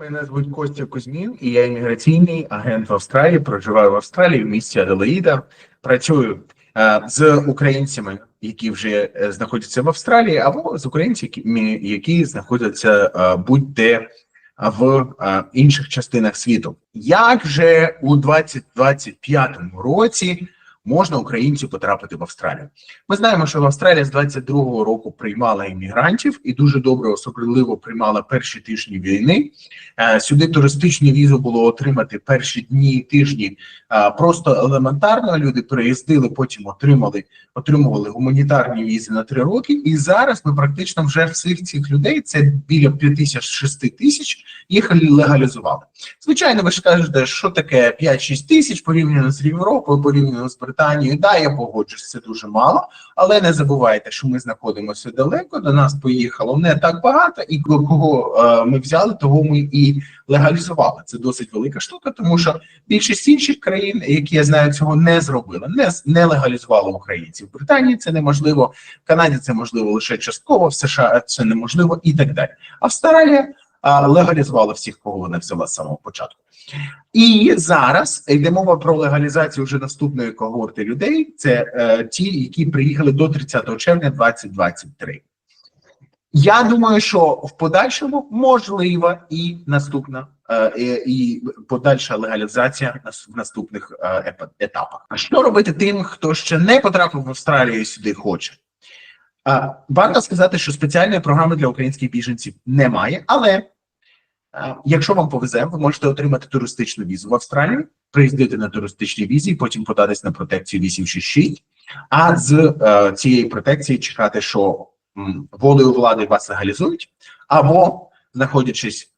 Мене звуть Костя Кузьмін, і я імміграційний агент в Австралії. Проживаю в Австралії в місті Аделаїда. Працюю е, з українцями, які вже е, знаходяться в Австралії, або з українцями, які знаходяться е, будь-де в е, інших частинах світу. Як же у 2025 році можна українцю потрапити в Австралію? Ми знаємо, що Австралія з 22-го року приймала іммігрантів і дуже добре, особливо приймала перші тижні війни. Е, Сюди туристичну візу було отримати перші дні тижні е, просто елементарно. Люди приїздили, потім отримали отримували гуманітарні візи на три роки. І зараз ми практично вже всіх цих людей це біля 5 тисяч 6 тисяч їх легалізували. Звичайно, ви ж кажете, що таке 5-6 тисяч порівняно з Європою, порівняно з. Да, я погоджуюсь, це дуже мало, але не забувайте, що ми знаходимося далеко. До нас поїхало не так багато, і кого е, ми взяли, того ми і легалізували. Це досить велика штука, тому що більшість інших країн, які я знаю, цього не зробили, не не легалізували українців. В Британії це неможливо, в Канаді це можливо лише частково, в США це неможливо і так далі. Австралія легалізувала всіх, кого вона взяла з самого початку. І зараз йде мова про легалізацію вже наступної когорти людей. Це е, ті, які приїхали до 30 червня 2023. Я думаю, що в подальшому можлива і наступна е, і подальша легалізація в наступних е, етапах. А що робити тим, хто ще не потрапив в Австралію і сюди хоче? Е, Варто сказати, що спеціальної програми для українських біженців немає, але якщо вам повезе, ви можете отримати туристичну візу в Австралію, приїздити на туристичній візі, потім податись на протекцію 866, а з е, цієї протекції чекати, що волею влади вас легалізують, або знаходячись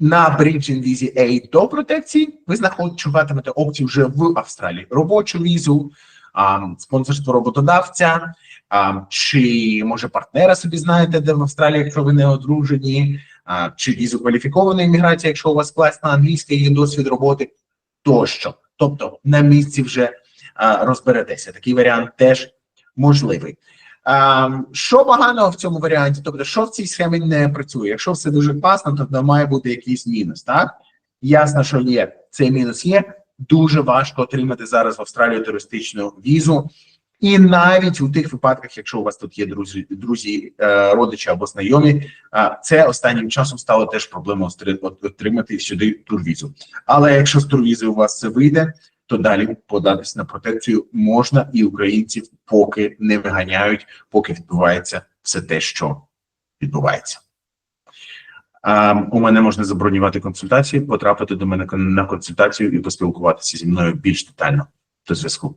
на Bridging візі A до протекції, ви знаходитимете опцію вже в Австралії: робочу візу, а, спонсорство роботодавця, а, чи може партнера собі знаєте, де в Австралії, якщо ви не одружені, а, чи візу кваліфікованої імміграції, якщо у вас класна англійська є досвід роботи, тощо. Тобто на місці вже а, розберетеся. Такий варіант теж можливий. А, що поганого в цьому варіанті? Тобто, що в цій схемі не працює? Якщо все дуже класно, то має бути якийсь мінус, так? Ясно, що є. Цей мінус є. Дуже важко отримати зараз в Австралію туристичну візу. І навіть у тих випадках, якщо у вас тут є друзі, друзі, е, родичі або знайомі, е, це останнім часом стало теж проблемою отримати сюди турвізу. Але якщо з турвізи у вас це вийде, то далі податись на протекцію можна і українців поки не виганяють, поки відбувається все те, що відбувається. У мене можна забронювати консультації, потрапити до мене на консультацію і поспілкуватися зі мною більш детально до зв'язку.